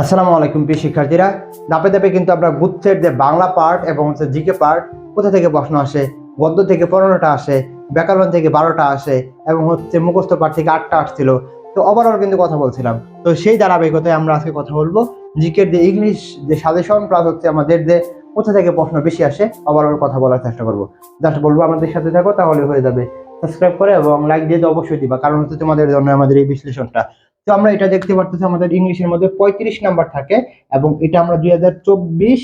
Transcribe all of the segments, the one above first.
আসসালামু আলাইকুম, প্রিয় শিক্ষার্থীরা। ধাপে ধাপে কিন্তু আমরা গুচ্ছের যে বাংলা পার্ট এবং হচ্ছে জিকে পার্ট কোথা থেকে প্রশ্ন আসে, গদ্য থেকে পনেরোটা আসে, ব্যাকরণ থেকে বারোটা আসে এবং হচ্ছে মুখস্থ পাঠ থেকে আটটা আসছিল। তো ওভারঅল কিন্তু কথা বলছিলাম। তো সেই ধারাবাহিকতায় আমরা আজকে কথা বলব। জিকের যে ইংলিশ যে সাজেশন প্লাস হচ্ছে আমাদের যে কোথা থেকে প্রশ্ন বেশি আসে ওভারঅল কথা বলার চেষ্টা করব। জাস্ট বলব আমাদের সাথে থাকো, তাহলে হয়ে যাবে। সাবস্ক্রাইব করে এবং লাইক দিয়ে অবশ্যই দিবা, কারণ হচ্ছে তোমাদের জন্য আমাদের এই বিশ্লেষণটা। তো আমরা এটা দেখতে পারতেছি আমাদের ইংলিশের মধ্যে পঁয়ত্রিশ নাম্বার থাকে এবং এটা আমরা দুই হাজার চব্বিশ,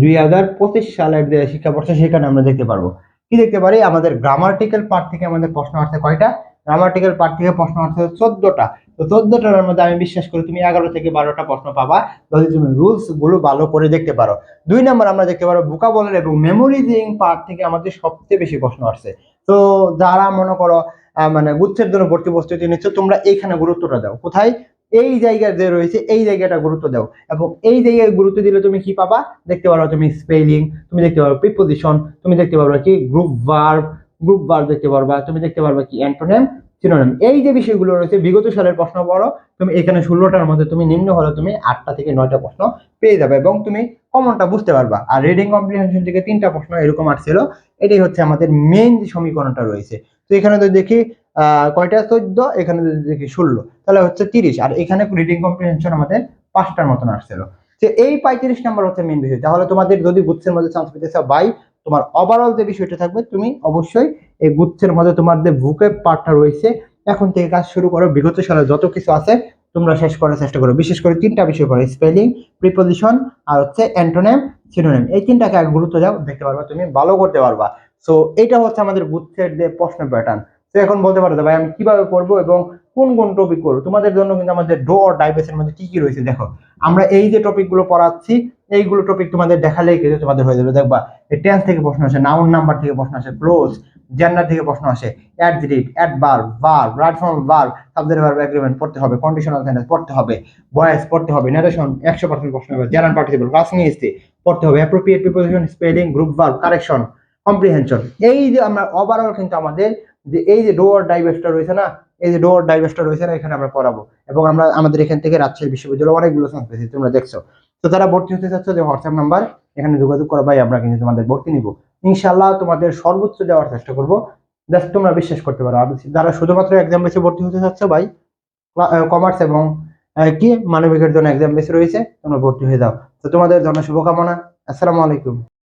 দুই হাজার পঁচিশ সালের যে শিক্ষাবর্ষ, সেখানে আমরা দেখতে পারব। কি দেখতে পারি? আমাদের গ্রামার্টিক্যাল পার্ট থেকে আমাদের প্রশ্ন আসছে কয়টা? গ্রামার্টিক্যাল পার্ট থেকে প্রশ্ন আসছে চোদ্দটা। তো চোদ্দটার মধ্যে আমি বিশ্বাস করি তুমি এগারো থেকে বারোটা প্রশ্ন পাবা। যদি তুমি রুলসগুলো ভালো করে দেখতে পারো। দুই নম্বর আমরা দেখতে পারো বুকাবলের এবং মেমোরিজিং পার্ট থেকে আমাদের সবচেয়ে বেশি প্রশ্ন আসছে। তো যারা মনে করো মানে গুচ্ছের জন্য ভর্তি প্রস্তুতি নিচ্ছ, তোমরা এইখানে গুরুত্বটা দাও। কোথায়? এই জায়গা যে রয়েছে, এই জায়গাটা গুরুত্ব দাও। এবং এই জায়গায় গুরুত্ব দিলে তুমি কি পাবা? দেখতে পারো তুমি স্পেলিং তুমি দেখতে পারো প্রিপোজিশন তুমি দেখতে পারো কি গ্রুপ ভার্ব গ্রুপ ভার্ব দেখতে পারবা, তুমি দেখতে পারবা কি অ্যান্টোনেম সিনোনিম এই যে বিষয়গুলো রয়েছে, বিগত সালের প্রশ্ন পড়ো, তুমি এখানে ষোলোটার মধ্যে তুমি নিম্ন হলে তুমি আটটা থেকে নয়টা প্রশ্ন পেয়ে যাবে এবং তুমি কমনটা বুঝতে পারবা। আর রিডিং কম্প্রিহেনশন থেকে তিনটা প্রশ্ন এরকম আসছিল, এটাই হচ্ছে আমাদের মেইন যে সমীকরণটা রয়েছে। তো এখানে তো দেখি কয়টা? চোদ্দ, এখানে যদি দেখি ষোলো, তাহলে হচ্ছে তিরিশ। আর এখানে রিডিং কম্প্রিহেনশন আমাদের পাঁচটার মতন আসছিল। এই পঁয়ত্রিশ নাম্বার হচ্ছে মেন বিষয়। তাহলে তোমাদের যদি গুচ্ছের মধ্যে চান্স পেতে চাও বাই তোমার ওভারঅল যে বিষয়টা থাকবে, তুমি অবশ্যই এই গুচ্ছের মধ্যে তোমার যে বুকে পার্টটা রয়েছে, এখন থেকে কাজ শুরু করো। বিগত সালে যত কিছু আছে, তোমরা শেষ করার চেষ্টা করো। বিশেষ করে তিনটা বিষয় পড়ো স্পেলিং প্রিপোজিশন আর হচ্ছে অ্যান্টোনেম সিনোনেম এই তিনটাকে আগে গুরুত্ব দাও, দেখতে পারবা তুমি, ভালো করতে পারবা। সো এটা হচ্ছে আমাদের গুচ্ছের যে প্রশ্ন প্যাটার্ন তো এখন বলতে পারো ভাই, আমি কীভাবে পড়ব এবং কোন কোন টপিক করব তোমাদের জন্য কিন্তু আমাদের ডো অর ডাইবেসের মধ্যে কি কি রয়েছে, দেখো। আমরা এই যে টপিকগুলো পড়াচ্ছি এইগুলো টপিক তোমাদের দেখালেই কিন্তু তোমাদের হয়ে যাবে। দেখবা টেন্স থেকে প্রশ্ন আসে নাউন নাম্বার থেকে প্রশ্ন আসে ক্লোজ জেন্ডার থেকে প্রশ্ন আসে adjective adverb verb right form verb subject verb agreement পড়তে হবে কন্ডিশনাল সেন্টেন্স পড়তে হবে ভয়েস পড়তে হবে নারেশন একশো পার্সেন্ট প্রশ্ন হবে জেনারেল পার্টিসিপল ক্লাসিং এসে পড়তে হবে appropriate preposition spelling group verb correction comprehension এই যে আমরা ওভারঅল কিন্তু আমাদের যে এই যে ডোর ডাইভেস্টটা রয়েছে না, এই যে ডোর ডাইভেস্টটা রয়েছে না, এখানে আমরা পড়াবো। এবং আমরা আমাদের এখান থেকে রাজশাহী বিশ্ববিদ্যালয় অনেকগুলো পেয়েছি তোমরা দেখছ। তো তারা ভর্তি হতে চাচ্ছ, যে হোয়াটসঅ্যাপ নাম্বার এখানে যোগাযোগ করো ভাই, আমরা কিন্তু তোমাদের ভর্তি নিব। ইনশাল্লাহ তোমাদের সর্বোচ্চ দেওয়ার চেষ্টা করব। জাস্ট তোমরা বিশ্বাস করতে পারো। আর যারা শুধুমাত্র এক্সাম বেসে ভর্তি হতে চাচ্ছ ভাই কমার্স এবং কি মানবিকের জন্য এক্সাম বেসে রয়েছে, তোমরা ভর্তি হয়ে যাও। তো তোমাদের জন্য শুভকামনা। আসসালামু আলাইকুম।